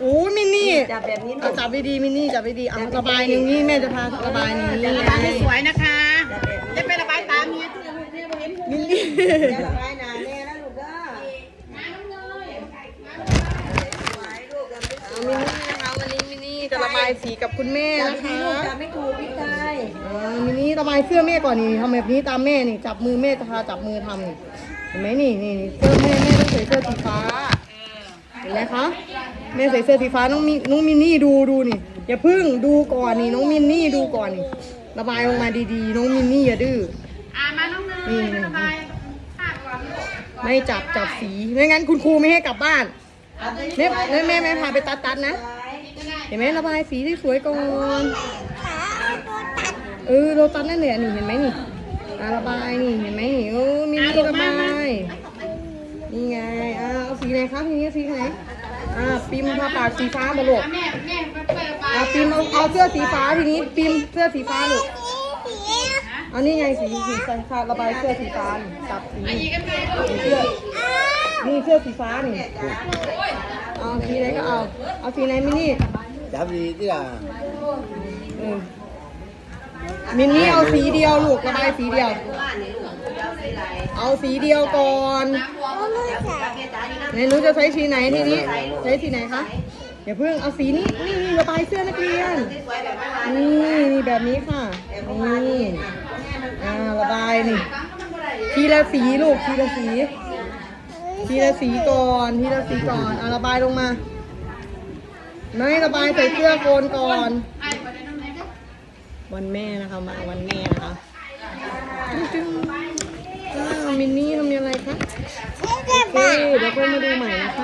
โอ้ยมินนี่จับแบบนี้เอาจับดีๆมินนี่จับดีๆอะระบายนิ้วนี่แม่จะพาระบายนิ้วนี่ระบายให้สวยนะคะ จะไประบายตามเมียที่ลูกเนี่ยบ่เห็นมินนี่จะละลายหนาแน่นะลูกเด้อสวยลูกกันไม่สเอาวยมินนี่นะคะวันนี้มินนี่จะระบายสีกับคุณแม่จับนะดีคะลูกจับไม่ถูกพี่ชายอ่ามินนี่ระบายเสื้อแม่ก่อนนี่ทำแบบนี้ตามแม่นี่จับมือแม่จะพาจับมือทำนี่เห็นไหมนี่นี่นี่เสื้อแม่แม่ต้องใส่เสื้อสีฟ้า เห็นไหมคะแม่ใส่เสื้อสีฟ้าน้องมิน้องมินนี่ดูดูนี่ อย่าพึ่งดูก่อนนี่น้องมินนี่ดูก่อนนี่ระบายลงมาดีๆ น้องมินนี่อย่าดื้ออ่ามาน้องเนยไประบายภาพก่อนลูกไม่จับจับสีไม่งั้นคุณครูไม่ให้กลับบ้านแม่แม่แม่แม่พาไปตัดตัดนะ เห็นไหมระบายสีที่สวยก่อนเออโรตัสนั่นแหละนี่เห็นไหมนี่อะระบายนี่เห็นไหมนี่เออมีนี่ระบาย ครับทีนี้สีไหนอะปิมทาปากสีฟ้ามาลูกแม่แม่ไปเปิดระบายอะปิมเอาเอาเสื้อสีฟ้าทีนี้ปิมเสื้อสีฟ้าลูกเอานี่ไงสีสีฟ้าระบายเสื้อสีฟ้านี่จับสีนี่อีกกันไงลูกเสื้อนี่เสื้อสีฟ้านี่เอาสีไหนก็เอาเอาสีไหนมินี่จับดีที่ละเออมินนี่เอาสีเดียวลูกระบายสีเดียว เอาสีเดียวก่อนไหนหนูจะใช้สีไหนทีนี้ ใช้สีไหนคะอย่าเพิ่งเอาสีนี้นี่นี่ระบายเสื้อนักเรียนนี่นี่แบบนี้ค่ะนี่อ่าระบายนี่ทีละสีลูกทีละสี ทีละสีก่อนทีละสีก่อนอะระบายลงมาไม่ระบายใส่เสื้อโกนก่อนไอ้คนนั้นน้องเนยเด้อวันแม่นะคะมาวันแม่นะคะจึ๊งๆอ้าว มินนี่ทำยังไรคะโอเคเดี๋ยวค่อยมาดูใหม่นะคะ